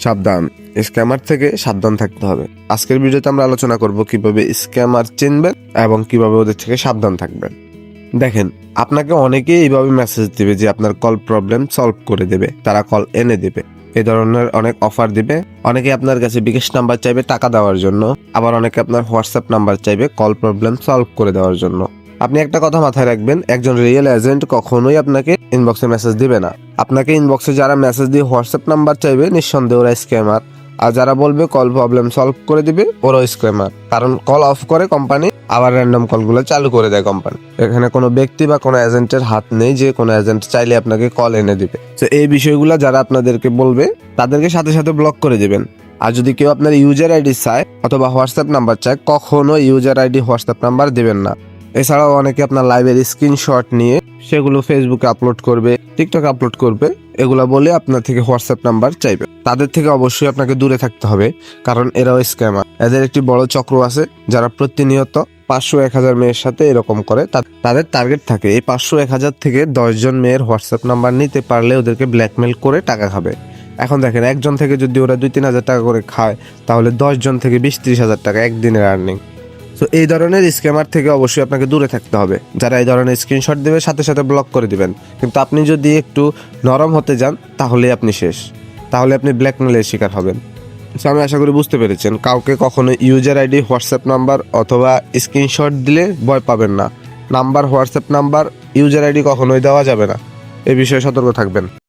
সাবধান। স্ক্যামার থেকে সাবধান থাকতে হবে। আজকের ভিডিওতে আমরা আলোচনা করব কীভাবে স্ক্যামার চিনবেন এবং কীভাবে ওদের থেকে সাবধান থাকবেন। দেখেন, আপনাকে অনেকেই এইভাবে মেসেজ দিবে যে আপনার কল প্রবলেম সলভ করে দেবে, তারা কল এনে দেবে। এই ধরনের অনেক অফার দিবে। অনেকে আপনার কাছে বিকাশ নাম্বার চাইবে টাকা দেওয়ার জন্য, আবার অনেকে আপনার হোয়াটসঅ্যাপ নাম্বার চাইবে কল প্রবলেম সলভ করে দেওয়ার জন্য। আপনি একটা কথা মাথায় রাখবেন, একজন রিয়েল এজেন্ট কখনোই আপনাকে ইনবক্সে মেসেজ দিবে না। আপনাকে ইনবক্সে যারা মেসেজ দিয়ে হোয়াটসঅ্যাপ নাম্বার চাইবে, নিঃসন্দেহে ওরা স্ক্যামার আর যারা বলবে কল প্রবলেম সলভ করে দিবে, ওরাও স্ক্যামার কারণ কল অফ করে কোম্পানি আবার র্যান্ডম কলগুলো চালু করে দেয় কোম্পানি এখানে কোনো ব্যক্তি বা কোনো এজেন্টের হাত নেই যে কোনো এজেন্ট চাইলে আপনাকে কল এনে দিবে। তো এই বিষয়গুলো যারা আপনাদেরকে বলবে, তাদেরকে সাথে সাথে ব্লক করে দিবেন। আর যদি কেউ আপনার ইউজার আইডি চায় অথবা হোয়াটসঅ্যাপ নাম্বার চায় কখনো ইউজার আইডি হোয়াটসঅ্যাপ নাম্বার দেবেন না। এছাড়াও অনেকে আপনার লাইভের স্ক্রিনশট নিয়ে সেগুলো ফেসবুকে আপলোড করবে টিকটক আপলোড করবে, এগুলা বলে আপনার থেকে হোয়াটসঅ্যাপ নাম্বার চাইবে। তাদের থেকে অবশ্যই আপনাকে দূরে থাকতে হবে, কারণ এরাও স্ক্যামার এদের একটি বড় চক্র আছে, যারা প্রতিনিয়ত পাঁচশো এক হাজার মেয়ের সাথে এরকম করে। তাদের টার্গেট থাকে, এই পাঁচশো এক হাজার থেকে দশজন মেয়ের হোয়াটসঅ্যাপ নাম্বার নিতে পারলে ওদেরকে ব্ল্যাকমেল করে টাকা খাবে। এখন দেখেন, একজন থেকে যদি ওরা দুই তিন হাজার টাকা করে খায়, তাহলে দশজন থেকে বিশ ত্রিশ হাজার টাকা একদিনের আর্নিং তো এই ধরনের স্ক্যামার থেকে অবশ্যই আপনাকে দূরে থাকতে হবে। যারা এই ধরনের স্ক্রিনশট দেবে, সাথে সাথে ব্লক করে দিবেন। কিন্তু আপনি যদি একটু নরম হতে যান, তাহলে আপনি শেষ। তাহলে আপনি ব্ল্যাকমেলের শিকার হবেন। তো আমি আশা করি বুঝতে পেরেছেন। কাউকে কখনো ইউজার আইডি হোয়াটসঅ্যাপ নাম্বার অথবা স্ক্রিনশট দিলে ভয় পাবেন না। Number WhatsApp number user ID কখনোই দেওয়া যাবে না। এ বিষয়ে সতর্ক থাকবেন।